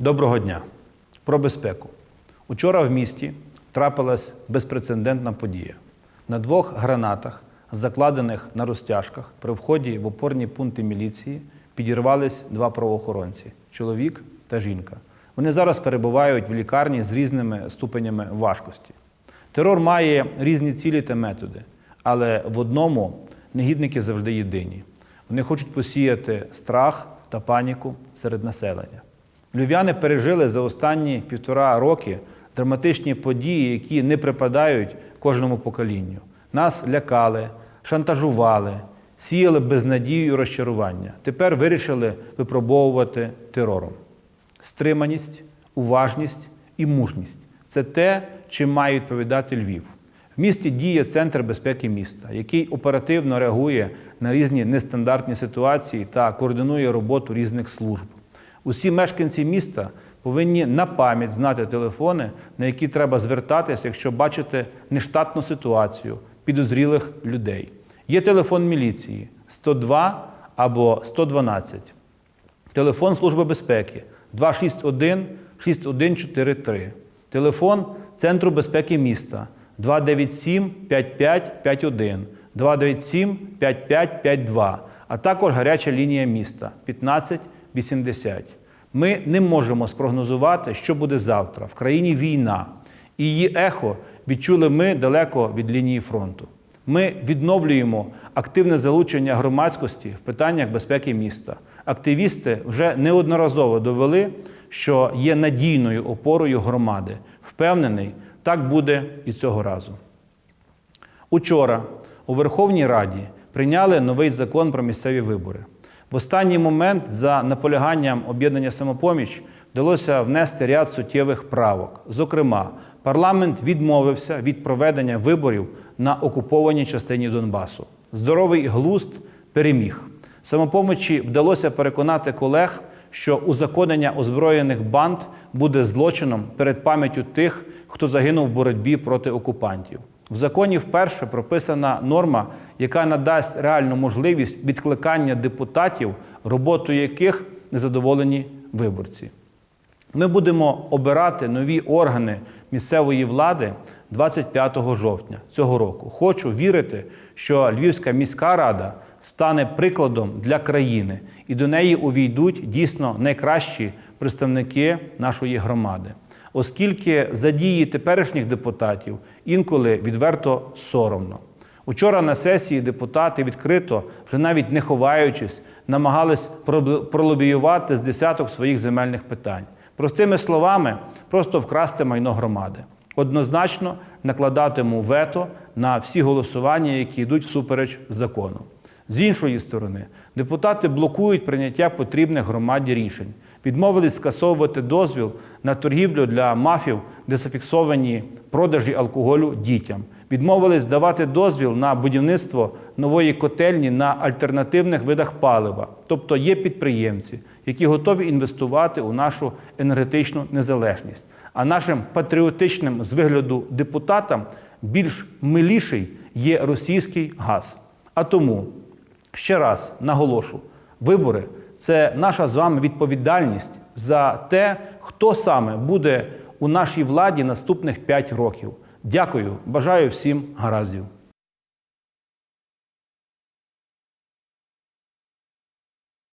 Доброго дня. Про безпеку. Учора в місті трапилась безпрецедентна подія. На двох гранатах, закладених на розтяжках, при вході в опорні пункти міліції підірвались два правоохоронці чоловік та жінка. Вони зараз перебувають в лікарні з різними ступенями важкості. Терор має різні цілі та методи, але в одному негідники завжди єдині. Вони хочуть посіяти страх та паніку серед населення. Львів'яни пережили за останні півтора роки драматичні події, які не припадають кожному поколінню. Нас лякали, шантажували, сіяли безнадію і розчарування. Тепер вирішили випробовувати терором. Стриманість, уважність і мужність це те, чим має відповідати Львів. В місті діє центр безпеки міста, який оперативно реагує на різні нестандартні ситуації та координує роботу різних служб. Усі мешканці міста повинні на пам'ять знати телефони, на які треба звертатися, якщо бачите нештатну ситуацію підозрілих людей. Є телефон міліції 102 або 112. Телефон Служби безпеки 261 6143. Телефон Центру безпеки міста 297 5551, 297 5552, а також гаряча лінія міста 1580. Ми не можемо спрогнозувати, що буде завтра. В країні війна. І її ехо відчули ми далеко від лінії фронту. Ми відновлюємо активне залучення громадськості в питаннях безпеки міста. Активісти вже неодноразово довели, що є надійною опорою громади. Впевнений, так буде і цього разу. Учора у Верховній Раді прийняли новий закон про місцеві вибори. В останній момент, за наполяганням об'єднання самопоміч, вдалося внести ряд суттєвих правок. Зокрема, парламент відмовився від проведення виборів на окупованій частині Донбасу. Здоровий глузд переміг. Самопомочі вдалося переконати колег, що узаконення озброєних банд буде злочином перед пам'яттю тих, хто загинув в боротьбі проти окупантів. В законі вперше прописана норма, яка надасть реальну можливість відкликання депутатів, роботою яких незадоволені виборці. Ми будемо обирати нові органи місцевої влади 25 жовтня цього року. Хочу вірити, що Львівська міська рада стане прикладом для країни і до неї увійдуть дійсно найкращі представники нашої громади. Оскільки за дії теперішніх депутатів інколи відверто соромно. Учора на сесії депутати відкрито, вже навіть не ховаючись, намагались пролобіювати з десяток своїх земельних питань. Простими словами, просто вкрасти майно громади. Однозначно накладатиму вето на всі голосування, які йдуть всупереч закону. З іншої сторони, депутати блокують прийняття потрібних громаді рішень, відмовились скасовувати дозвіл на торгівлю для мафів, де зафіксовані продажі алкоголю дітям, відмовились давати дозвіл на будівництво нової котельні на альтернативних видах палива. Тобто є підприємці, які готові інвестувати у нашу енергетичну незалежність. А нашим патріотичним з вигляду депутатам більш миліший є російський газ. А тому ще раз наголошу: вибори це наша з вами відповідальність за те, хто саме буде у нашій владі наступних 5 років. Дякую, бажаю всім гараздів.